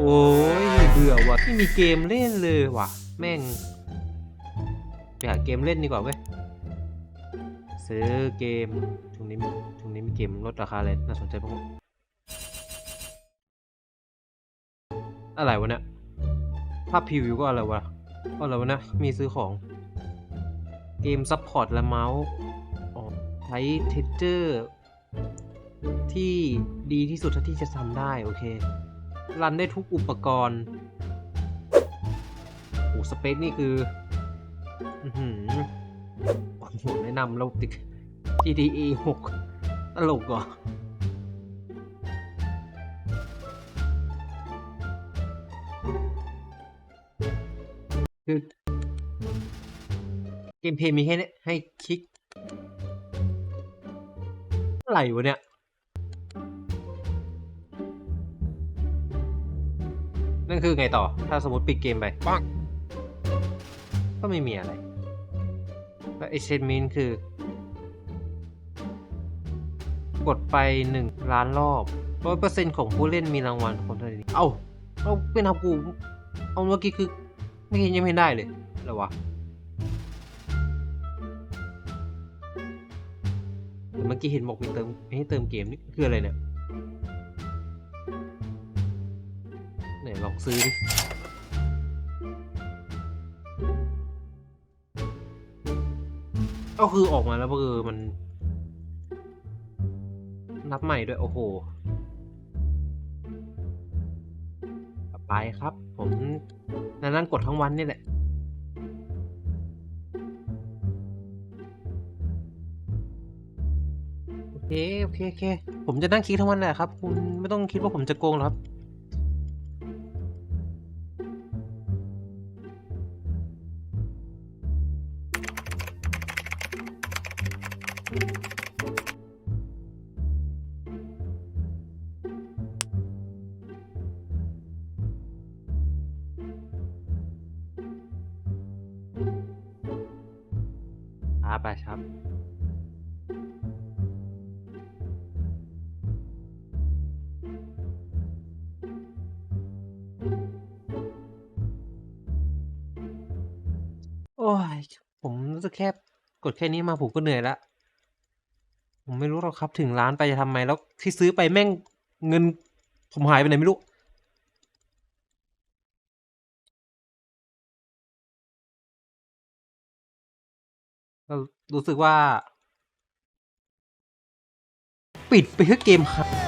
โอ้ยเบื่อว่ะไม่มีเกมเล่นเลยว่ะ แม่งไปหาเกมเล่นดีกว่าเว้ยซื้อเกมช่วงนี้มีช่วงนี้มีเกมลดราคาเลยน่าสนใจบ้างอะไรวะเนี่ยภาพพรีวิวก็อะไรวะก็อะไรวะนะมีซื้อของ เกมซัพพอร์ตและเมาส์ใช้เทคเจอร์ที่ดีที่สุดเท่าที่จะทำได้ โอเค รันได้ทุกอุปกรณ์โอ้สเปคนี่คือ อือหือโอ้โหแนะนำเราติด GTE 6ตลกเหรอคือเกมเพลย์มีให้เนี่ยให้คลิก อะไรวะเนี่ย นั่นคือไงต่อ ถ้าสมมติปิดเกมไปปังก็ไม่มีอะไร แล้วไอเชนมินคือ กดไปหนึ่งล้านรอบร้อยเปอร์เซ็นต์ของผู้เล่นมีรางวัลคนเท่านี้ เอ้าเอาเป็นทับกู เอาเมื่อกี้คือ ไม่เห็นยังไม่เห็นได้เลยอะไรวะแต่เมื่อกี้เห็นบอกมีเติมไม่ให้เติมเกมนี่คืออะไรเนี่ย ไหนลองซื้อดิก็คือออกมาแล้วก็คือมัน นับใหม่ด้วย โอ้โหไปครับ ผมนั่นนั่นกดทั้งวันนี่แหละโอเคโอเคโอเค ผมจะนั่งคิดทั้งวันแหละครับ คุณไม่ต้องคิดว่าผมจะโกงหรอกครับ ช้าไปครับ โอ้ย ผมรู้สึกแค่กดแค่นี้มาผมก็เหนื่อยละ ผมไม่รู้หรอกครับถึงร้านไปจะทำไมแล้วที่ซื้อไปแม่งเงิน ผมหายไปไหนไม่รู้ ก็รู้สึกว่า ปิดไปเพื่อเกมครับ